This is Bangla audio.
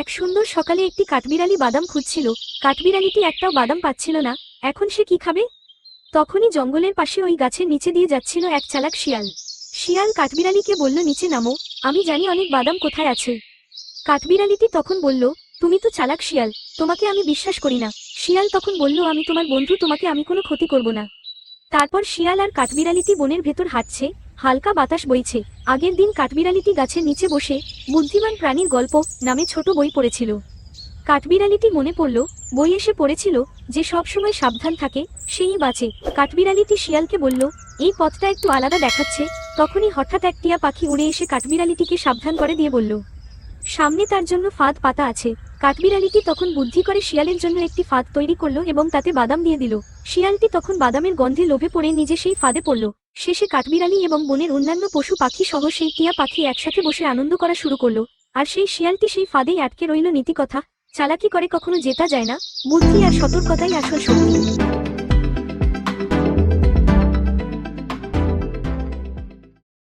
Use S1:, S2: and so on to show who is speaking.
S1: এক সুন্দর সকালে একটি কাঠবিড়ালি বাদাম খুঁজছিল। কাঠবিড়ালিটি একটাও বাদাম পাচ্ছিল না। এখন সে কি খাবে? তখনই জঙ্গলের পাশে ওই গাছের নিচে দিয়ে যাচ্ছিল এক চালাক শিয়াল। শিয়াল কাঠবিড়ালিকে বলল, নিচে নামো। আমি জানি অনেক বাদাম কোথায় আছে। কাঠবিড়ালিটি তখন বলল, তুমি তো চালাক শিয়াল। তোমাকে আমি বিশ্বাস করি না। শিয়াল তখন বলল, আমি তোমার বন্ধু, তোমাকে আমি কোনো ক্ষতি করব না। তারপর শিয়াল আর কাঠবিড়ালিটি বনের ভেতর হাঁটছে। হালকা বাতাস বইছে। আগের দিন কাঠবিড়ালিটি গাছের নিচে বসে বুদ্ধিমান প্রাণীর গল্প নামে ছোট বই পড়েছিল। কাঠবিড়ালিটি মনে পড়ল, বই এসে পড়েছিল যে সবসময় সাবধান থাকে, সেই বাঁচে। কাঠবিড়ালিটি শিয়ালকে বলল, এই পথটা একটু আলাদা দেখাচ্ছে। তখনই হঠাৎ এক টিয়া পাখি উড়ে এসে কাঠবিড়ালিটিকে সাবধান করে দিয়ে বলল, সামনে তার জন্য ফাঁদ পাতা আছে। কাঠবিড়ালিটি তখন বুদ্ধি করে শিয়ালের জন্য একটি ফাঁদ তৈরি করল এবং তাতে বাদাম দিয়ে দিল। শিয়ালটি তখন বাদামের গন্ধে লোভে পড়ে নিজে সেই ফাঁদে পড়ল। শেষে কাঠবিড়ালি এবং বনের অন্যান্য পশু পাখি সহ সেই টিয়া পাখি একসাথে বসে আনন্দ করা শুরু করল। আর সেই শিয়ালটি সেই ফাঁদেই আটকে রইল নীতিকথা, চালাকি করে কখনো জেতা যায় না। বুদ্ধি আর সতর্কতাই আসল শক্তি।